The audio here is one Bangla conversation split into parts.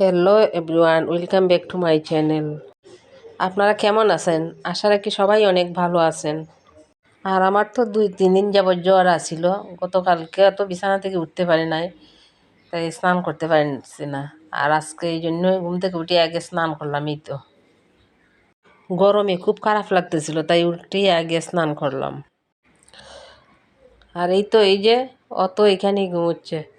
Hello everyone welcome back to my channel আপনারা কেমন আছেন? আশা রাখি সবাই অনেক ভালো আছেন। আর আমার তো দুই, তিন দিন যাবৎ জ্বর আসছিল গতকালকে তো বিছানা থেকে উঠতে পারি নাই, তাই স্নান করতে পারছি না। আর আজকে এই জন্য ঘুম থেকে উঠে আগে স্নান করলাম, এই তো। গরমে খুব খারাপ লাগতেছিল, তাই উঠেই আগে স্নান করলাম। আর এই তো, এই যে, অত এখানেই ঘুমোচ্ছে।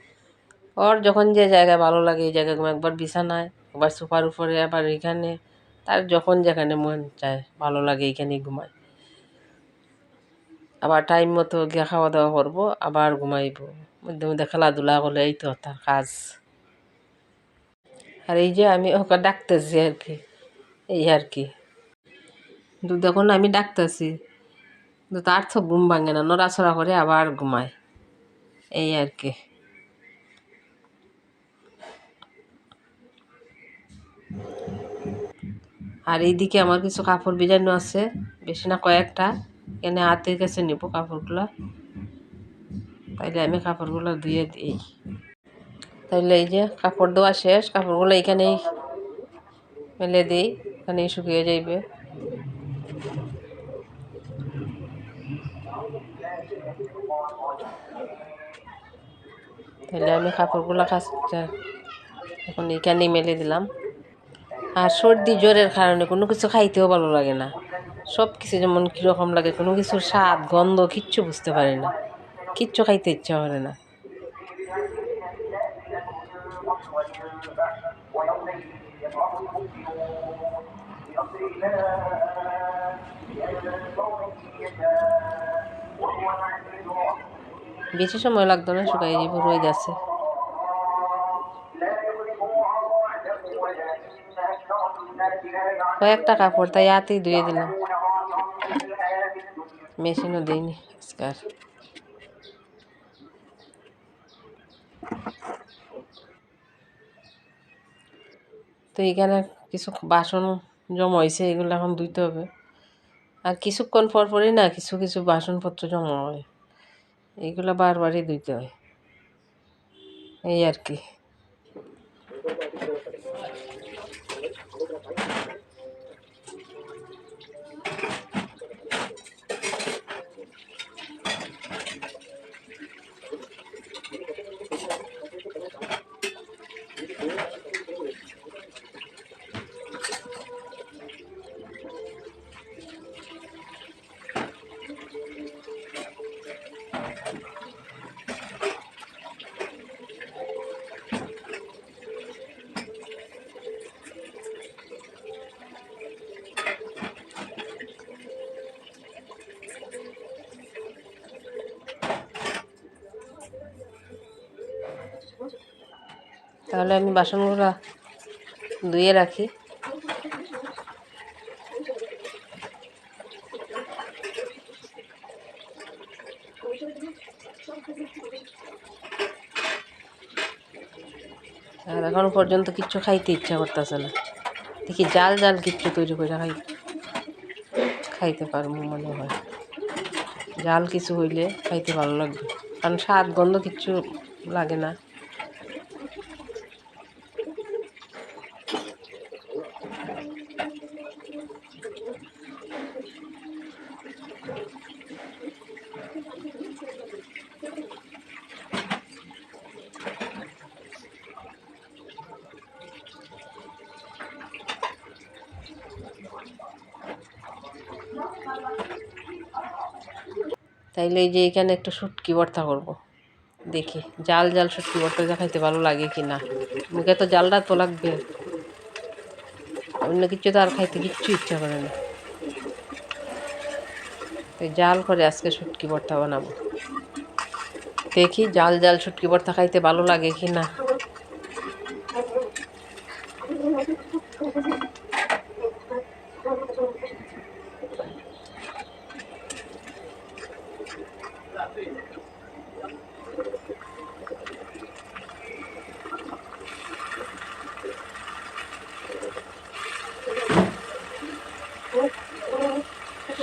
ওর যখন যে জায়গায় ভালো লাগে, এই জায়গায় একবার বিছানায়, একবার সোফার উপরে, আবার এখানে। তার যখন যেখানে মন চায়, ভালো লাগে এইখানেই ঘুমায়। আবার টাইম মতো গিয়ে খাওয়া দাওয়া করব, আবার ঘুমাইব। মধ্যে মধ্যে খেলাধুলা করলে এই তো তার কাজ। আর এই যে আমি ওকে ডাকতেছি আর কি, এই আর কি। কিন্তু দেখুন আমি ডাকতেছি। কিন্তু তার তো ঘুম ভাঙে না, নড়াচড়া করে আবার ঘুমায়। এই আর কি। আর এইদিকে আমার কিছু কাপড় বিজানো আছে, বেশি না কয়েকটা। এখানে হাতের কাছে নেব কাপড়গুলো। তাইলে আমি কাপড়গুলো ধুয়ে দিই। তাইলে এই যে কাপড় ধোয়া শেষ, কাপড়গুলো এখানেই মেলে দিই, এখানেই শুকিয়ে যাইবে। তাহলে আমি কাপড়গুলো কাচতে এখন এখানেই মেলে দিলাম। আর সর্দি জ্বরের কারণে কোনো কিছু খাইতেও ভালো লাগে না। সব কিছু যেমন কীরকম লাগে, কোনো কিছুর স্বাদ, গন্ধ কিচ্ছু বুঝতে পারি না। কিচ্ছু খাইতে ইচ্ছা করে না। বেশি সময় লাগতো না শুকাই যাব রয়ে যাচ্ছে কয়েকটা কাপড় তাই হাতেই ধুয়ে দিলাম। মেশিনও দিইনি আজকাল তো এখানে কিছু বাসন জমা হয়েছে, এগুলো এখন ধুইতে হবে। আর কিছুক্ষণ পর পরই না কিছু কিছু বাসনপত্র জমা হয়। এইগুলো বারবারই ধুইতে হয়। এই আর কি। তাহলে আমি বাসনগুলো ধুয়ে রাখি। আর এখন পর্যন্ত কিচ্ছু খাইতে ইচ্ছা করতেছে না। দেখি জাল জাল কিচ্ছু তৈরি করে খাই খাইতে পারব মনে হয়। জাল কিছু হইলে খাইতে ভালো লাগবে। কারণ স্বাদ, গন্ধ কিচ্ছু লাগে না। তাইলে এই যে এখানে একটা শুটকি বর্তা করব। দেখি, জাল জাল শুটকি ভর্তা দেখাইতে ভালো লাগে কি না? মুখে তো জালটা তো লাগবে। অন্য কিছু তো আর খাইতে কিচ্ছু ইচ্ছা করে না। জাল করে আজকে শুটকি ভর্তা বানাবো। দেখি, জাল জাল শুটকি বর্তা খাইতে ভালো লাগে কি না?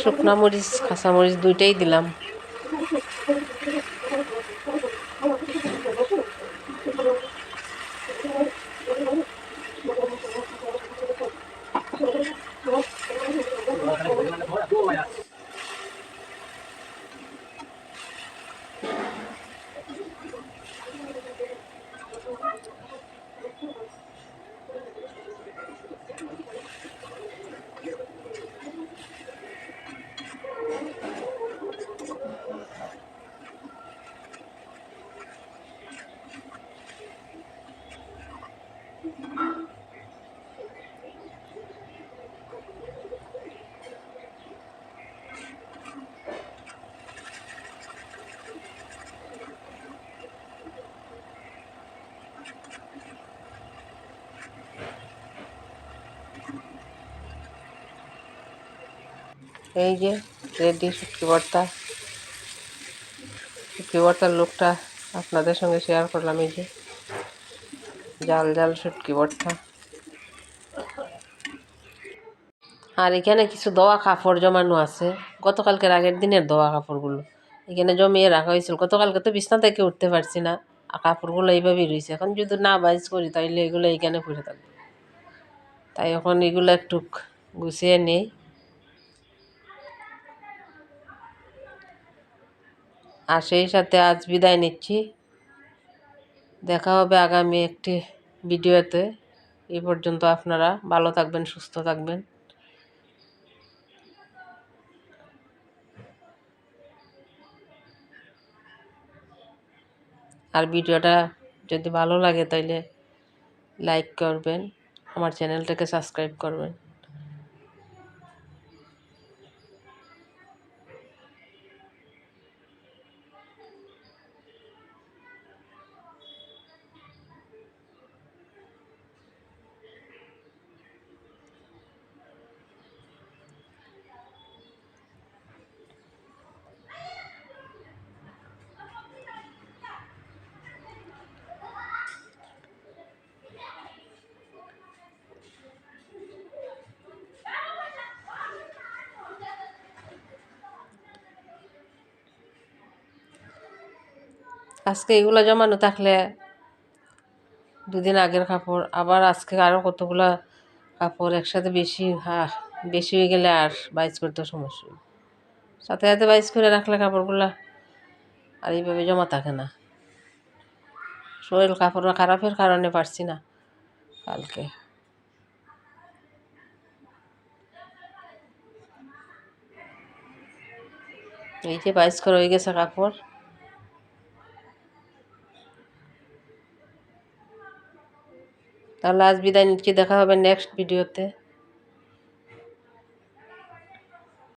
শুকনা মরিচ কাঁচা মরিচ দুইটাই দিলাম। এই যে রেডি শুটকি ভর্তা। শুটকি ভর্তার লোকটা আপনাদের সঙ্গে শেয়ার করলাম এই যে, জাল জাল শুটকি ভর্তা। আর এখানে কিছু দোয়া কাপড় জমানো আছে। গতকালকের আগের দিনের দোয়া কাপড়গুলো। এখানে জমিয়ে রাখা হয়েছিল। গতকালকে তো বিছনা থেকে উঠতে পারছি না। আর কাপড়গুলো এইভাবেই রয়েছে। এখন যদি না বাইজ করি, তাইলে এগুলো এইখানে পড়ে থাকবে। তাই এখন এগুলো একটু গুছিয়ে নিই। আর সেই সাথে আজ বিদায় নিচ্ছি। দেখা হবে আগামী একটি ভিডিওতে। এই পর্যন্ত আপনারা ভালো থাকবেন, সুস্থ থাকবেন। আর ভিডিওটা যদি ভালো লাগে তাইলে লাইক করবেন, আমার চ্যানেলটাকে সাবস্ক্রাইব করবেন। আজকে এগুলো জমানো থাকলে দুদিন আগের কাপড়, আবার আজকে আরও কতগুলো কাপড় একসাথে বেশি বেশি হয়ে গেলে আর বাইজ করতে সমস্যা সাথে সাথে বাইজ করে রাখলে কাপড়গুলো আর এইভাবে জমা থাকে না। শরীর কাপড় খারাপের কারণে পারছি না কালকে। এই যে বাইশ করে হয়ে গেছে কাপড়। তাহলে আজ বিদায় নিচ্ছি দেখা হবে নেক্সট ভিডিওতে